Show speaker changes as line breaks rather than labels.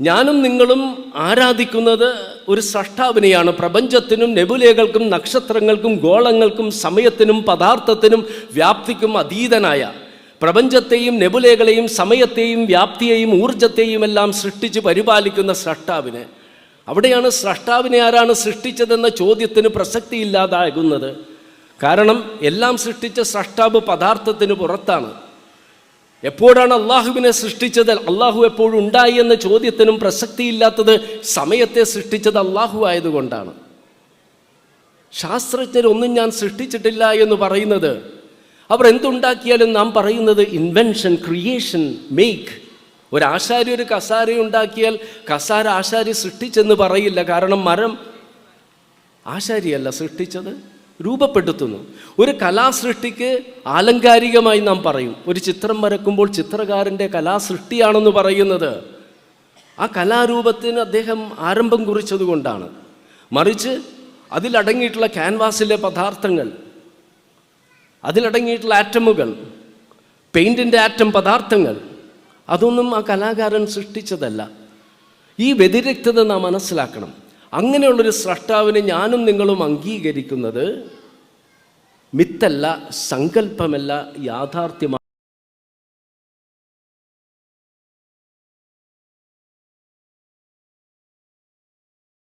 ഞാനും നിങ്ങളും ആരാധിക്കുന്നത് ഒരു സൃഷ്ടാവിനെയാണ്. പ്രപഞ്ചത്തിനും നെബുലകൾക്കും നക്ഷത്രങ്ങൾക്കും ഗോളങ്ങൾക്കും സമയത്തിനും പദാർത്ഥത്തിനും വ്യാപ്തിക്കും അതീതനായ. പ്രപഞ്ചത്തെയും നെബുലകളെയും സമയത്തെയും വ്യാപ്തിയെയും ഊർജത്തെയും എല്ലാം സൃഷ്ടിച്ച് പരിപാലിക്കുന്ന സൃഷ്ടാവിനെ. അവിടെയാണ് സൃഷ്ടാവിനെ ആരാണ് സൃഷ്ടിച്ചതെന്ന ചോദ്യത്തിന് പ്രസക്തിയില്ലാതാകുന്നത്. കാരണം എല്ലാം സൃഷ്ടിച്ച സൃഷ്ടാവ് പദാർത്ഥത്തിന് പുറത്താണ്. എപ്പോഴാണ് അള്ളാഹുവിനെ സൃഷ്ടിച്ചത്? അള്ളാഹു എപ്പോഴും ഉണ്ടായി എന്ന ചോദ്യത്തിനും പ്രസക്തിയില്ലാത്തത് സമയത്തെ സൃഷ്ടിച്ചത് അള്ളാഹു ആയതുകൊണ്ടാണ്. ശാസ്ത്രജ്ഞരൊന്നും ഞാൻ സൃഷ്ടിച്ചിട്ടില്ല എന്ന് പറയുന്നത്. അവർ എന്തുണ്ടാക്കിയാലും നാം പറയുന്നത് ഇൻവെൻഷൻ ക്രിയേഷൻ മേക്ക് ഒരു ആശാരി ഒരു കസാര ഉണ്ടാക്കിയാൽ കസാര ആശാരി സൃഷ്ടിച്ചെന്ന് പറയില്ല. കാരണം മരം ആശാരിയല്ല സൃഷ്ടിച്ചത്. രൂപപ്പെടുത്തുന്നു. ഒരു കലാസൃഷ്ടിക്ക് ആലങ്കാരികമായി നാം പറയും. ഒരു ചിത്രം വരക്കുമ്പോൾ ചിത്രകാരന്റെ കലാസൃഷ്ടിയാണെന്ന് പറയുന്നത്. ആ കലാരൂപത്തിന് അദ്ദേഹം ആരംഭം കുറിച്ചതുകൊണ്ടാണ്. മറിച്ച് അതിലടങ്ങിയിട്ടുള്ള ക്യാൻവാസിലെ പദാർത്ഥങ്ങൾ അതിലടങ്ങിയിട്ടുള്ള ആറ്റമുകൾ പെയിന്റിന്റെ ആറ്റം പദാർത്ഥങ്ങൾ അതൊന്നും ആ കലാകാരൻ സൃഷ്ടിച്ചതല്ല. ഈ വ്യതിരിക്തത നാം മനസ്സിലാക്കണം. അങ്ങനെയുള്ളൊരു സ്രഷ്ടാവിനെ ഞാനും നിങ്ങളും അംഗീകരിക്കുന്നത് മിത്തല്ല സങ്കല്പമല്ല യാഥാർത്ഥ്യമാണ്